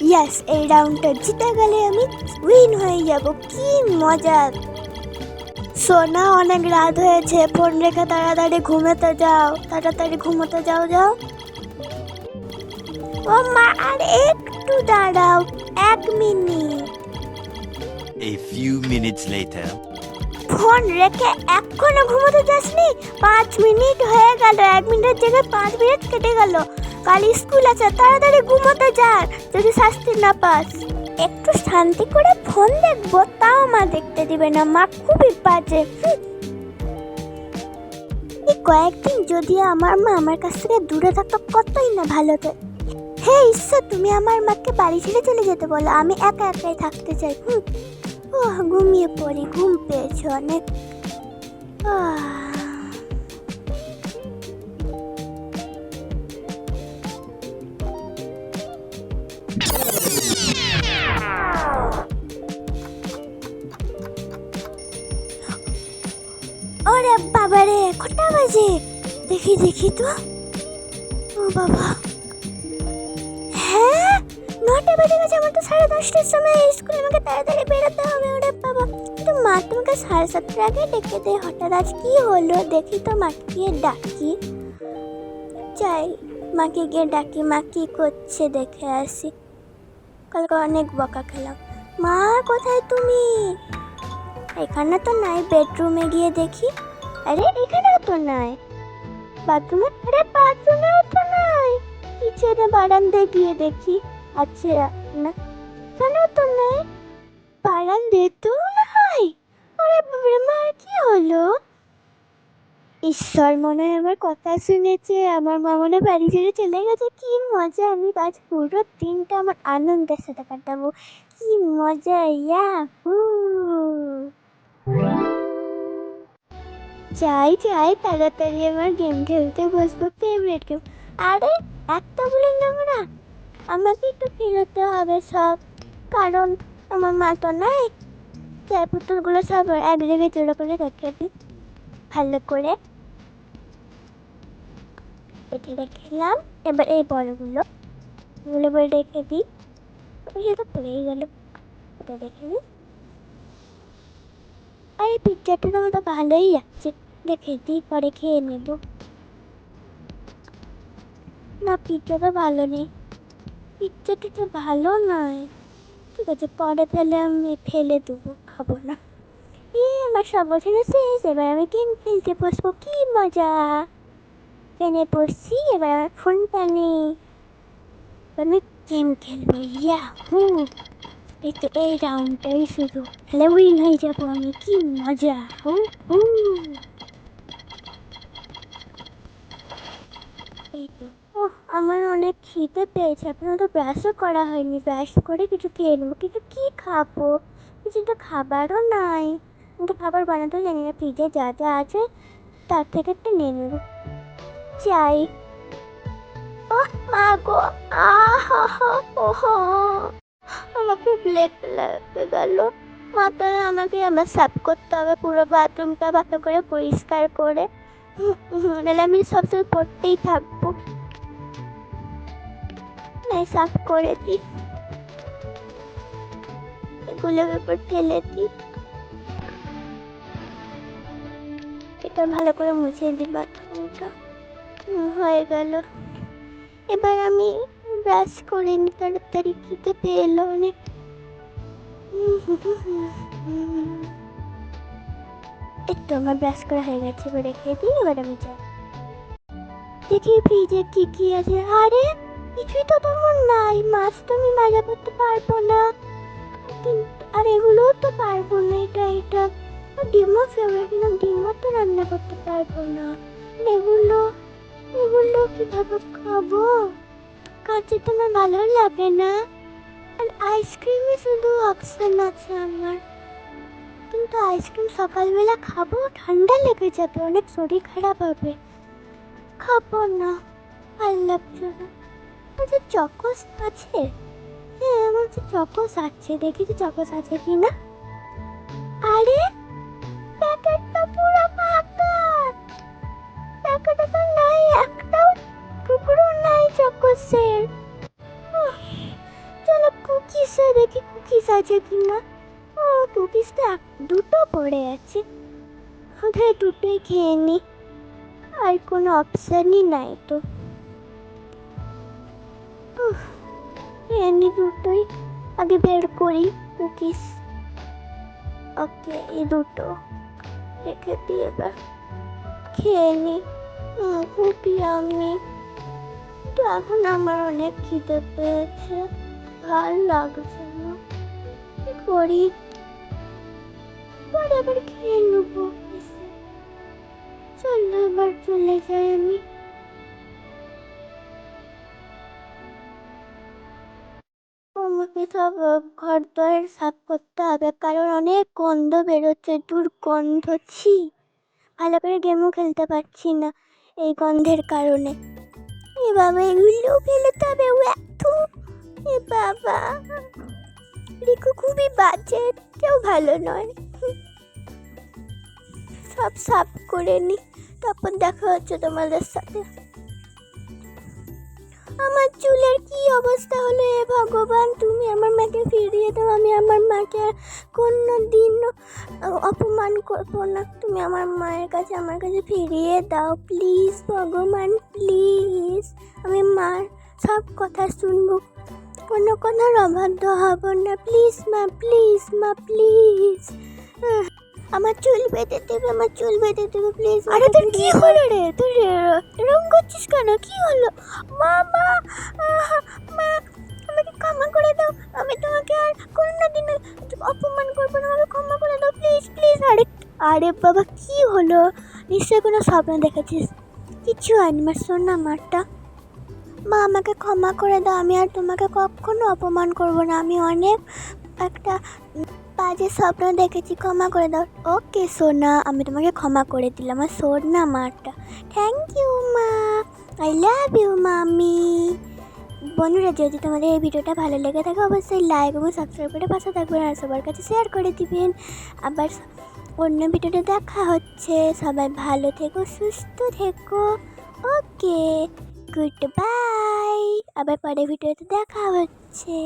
ইয়াস এই রাউন্ডটা জিতে গেলে আমি উইন হয়ে যাব। কি মজা! সোনা অনেক রাত হয়েছে। ফোন রেখে তাড়াতাড়ি ঘুমোতে যাও। তাড়াতাড়ি ঘুমোতে যাও যাও। ও মা আর একটু দাঁড়াও। এক minute. A few minutes later. Phone রেখে এখনও ঘুমোতে যাসনি? পাঁচ মিনিট হয়ে গেল। এক মিনিটের জায়গায় পাঁচ মিনিট কেটে গেল। কাল স্কুল আছে, তাড়াতাড়ি ঘুমোতে যা, যদি শাস্তি না পাস। একটু শান্তি করে ফোন দেখব, তাও মা দেখতে দিবে না, মা খুবই বাজে। এই কয়েকদিন যদি আমার মা আমার কাছ থেকে দূরে থাকতো, কতই না ভালো হতো। হে ঈশ্বর, তুমি আমার মাকে বাড়ি ছেড়ে চলে যেতে বলো, আমি একা একাই থাকতে চাই, হুম। ও ঘুমিয়ে পড়ি, ঘুম পেয়েছে অনেক। আহ। ওরে বাবা রে কটা বাজে? দেখি দেখি তো। ও বাবা। হ্যাঁ? নটা বেজে গেছে, আমার তো সাড়ে দশটার সময় স্কুলে আমাকে তাড়াতাড়ি বেরোতে হবে, ওরে বাবা। কিন্তু মা তোমাকে সাড়ে সাতটার আগে ডেকে দেয় হঠাৎ আজ কি হলো? দেখি তো মাকে গিয়ে ডাকি। যাই, মাকে গিয়ে ডাকি, মা কি করছে দেখে আসি। কালকে অনেক বকা খেলাম। মা, কোথায় তুমি? এখানে তো নাই বেডরুমে গিয়ে দেখি। আরে, এখানেও তো নাই। বাথরুমে আরে বাথরুমেও তো নাই। কিচেনে বারান্দায় গিয়ে দেখি। আচ্ছা না, এখানেও তো নাই। বারান্দায় তো নাই। আরে বাবারে মা, কি হলো? ঈশ্বর, মনে হয় আমার কথা শুনেছে। আমার মা মনে বাড়ি ছেড়ে চলে গেছে। কি মজা, আমি আজ পুরো দিনটা আমার আনন্দের সাথে কাটাবো। কি মজা ইয়া যাই যাই, তাড়াতাড়ি আমার গেম খেলতে বসবো ফেভারিট গেম আরে, একটা বলে না। আমাকে একটু ফেরোতে হবে সব। কারণ আমার মা তো নাই। চাই পুতুলগুলো সব এক জায়গায় জোড়ো করে দিই। ভালো করে। এটা রেখেলাম এবার এই বড়গুলো এগুলো বলে রেখে দিই। তো পড়েই গেল। রেখে দিই আর এই পিকচারটা তো আমাদের ভালোই লাগছে। রেখে দিই, পরে খেয়ে নেব। না পিকচারটা ভালো নেই। পিকচারটা তো ভালো নয়। ঠিক আছে, পরে তাহলে আমি ফেলে দেবো, খাব না। এই আমার সব বছর শেষ। এবার আমি গেম খেলতে বসবো? কি মজা! ট্রেনে বসছি এবার আমার ফোনটা নেই আমি গেম খেলব ইয়া হু এই তো এই রাউন্ডটাই শুধু তাহলে উইন হয়ে যাব আমি কি মজা হু হু এই তো ও আমার অনেক খিদে পেয়েছে। এখনও তো ব্রাশও করা হয়নি। ব্রাশ করে কিছু খেয়ে নেব। কিন্তু কী খাব? কিছু তো খাবারও নাই। কিন্তু খাবার বানাতেও জানি না। ফ্রিজে যা যা আছে, তার থেকে একটু নিয়ে নেব। চাই। ও আমাকে আমাকে আমার সাফ করতে হবে, পুরো বাথরুমটা ভালো করে পরিষ্কার করে। আমি করতেই থাকব। সাফ করে দিই এগুলোর উপর ঢেলে দিই এটা ভালো করে মুছে দিই বাথরুমটা। হয়ে গেল। এবার আমি ব্রাশ করে নি, তাড়াতাড়ি খেতে পেয়ে এলো অনেক। একটু আমার ব্রাশ করা হয়ে গেছে, এবার রেখে দিই, এবার আমি যাই। দেখি ফ্রিজে কি কি আছে। আরে, কিছুই তো তেমন নাই, মাছ তো আমি মাজা করতে পারব না। আর এগুলোও তো পারব না, এটা এটা। ডিমও ফেভারিট না, ডিমও তো রান্না করতে পারব না। এগুলো এগুলো কীভাবে খাব। কাছে তো আমার ভালো লাগে না। আর আইসক্রিমই শুধু অপশন আছে আমার। কিন্তু আইসক্রিম সকালবেলা খাব, ঠান্ডা লেগে যাবে, অনেক শরীর খারাপ হবে। খাব না, ভালো লাগছে না। আচ্ছা চকোস আছে। হ্যাঁ আমার হচ্ছে চকোস আছে, দেখি তো চকোস আছে কি না আরে উফ, চলো কুকিজে দেখি কুকিজ আছে কিনা ও কুকিজ তো এক দুটো পড়ে আছে। ওদের দুটোই খেয়ে নি। আর কোনো অপশানই নাই তো। খেয়ে নি দুটোই। আগে বের করি কুকিজ ওকে এই দুটো রেখে দিই এবার খেয়ে নি। উম, খুবই আমি তো এখন আমার অনেক খিদে পেয়েছে। ভালো লাগছে না। কি করি পরে আবার খেয়ে নেব। চলো এবার চলে যাই আমি। আমাকে সব ঘর দর সাফ করতে হবে, কারণ অনেক গন্ধ বেরোচ্ছে, দুর্গন্ধ, ছি। ভালো করে গেমও খেলতে পারছি না এই গন্ধের কারণে। এ বাবা এগুলো ফেলে ও এত এ বাবা। রিকু খুবই বাজে, কেউ ভালো নয়। সব সাফ করে নি তারপর দেখা হচ্ছে তোমাদের সাথে। আমার চুলের কি অবস্থা হলো এ ভগবান? তুমি আমার মাকে ফিরিয়ে দাও, আমি আমার মাকে আর কোনো দিন অপমান করব না। তুমি আমার মায়ের কাছে, আমার কাছে ফিরিয়ে দাও প্লিজ ভগবান প্লিজ আমি মার সব কথা শুনব, কোনো কথার অবাধ্য হব না। প্লিজ মা প্লিজ মা প্লিজ আমার চুল বেঁধে দেবে আমার চুল বেঁধে দেবে প্লিজ আরে তোর কি হলো রে? তুই রং করছিস কেন? কি হলো? মা মা মা আমাকে ক্ষমা করে দাও। আমি তোমাকে আর কোনোদিন অপমান করব না। আমাকে ক্ষমা করে দাও প্লিজ প্লিজ আরে আরে বাবা কি হলো? নিশ্চয়ই কোনো স্বপ্ন দেখেছিস কিছু হয়নি আমার শোন না আমারটা মা আমাকে ক্ষমা করে দাও। আমি আর তোমাকে কখনো অপমান করব না। আমি অনেক একটা বাজে স্বপ্ন দেখেছি, ক্ষমা করে দাও। ওকে, সোনা, আমি তোমাকে ক্ষমা করে দিলাম। আর শোন না মারটা। থ্যাংক ইউ মা। আই লাভ ইউ মামি। বন্ধুরা, যদি তোমাদের এই ভিডিওটা ভালো লেগে থাকে, অবশ্যই লাইক এবং সাবস্ক্রাইব করে পাশে থাকবেন আর সবার কাছে শেয়ার করে দিবেন। আবার অন্য ভিডিওটা দেখা হচ্ছে। সবাই ভালো থেকো, সুস্থ থেকো। ওকে গুড বাই আবার পরের ভিডিওতে দেখা হচ্ছে।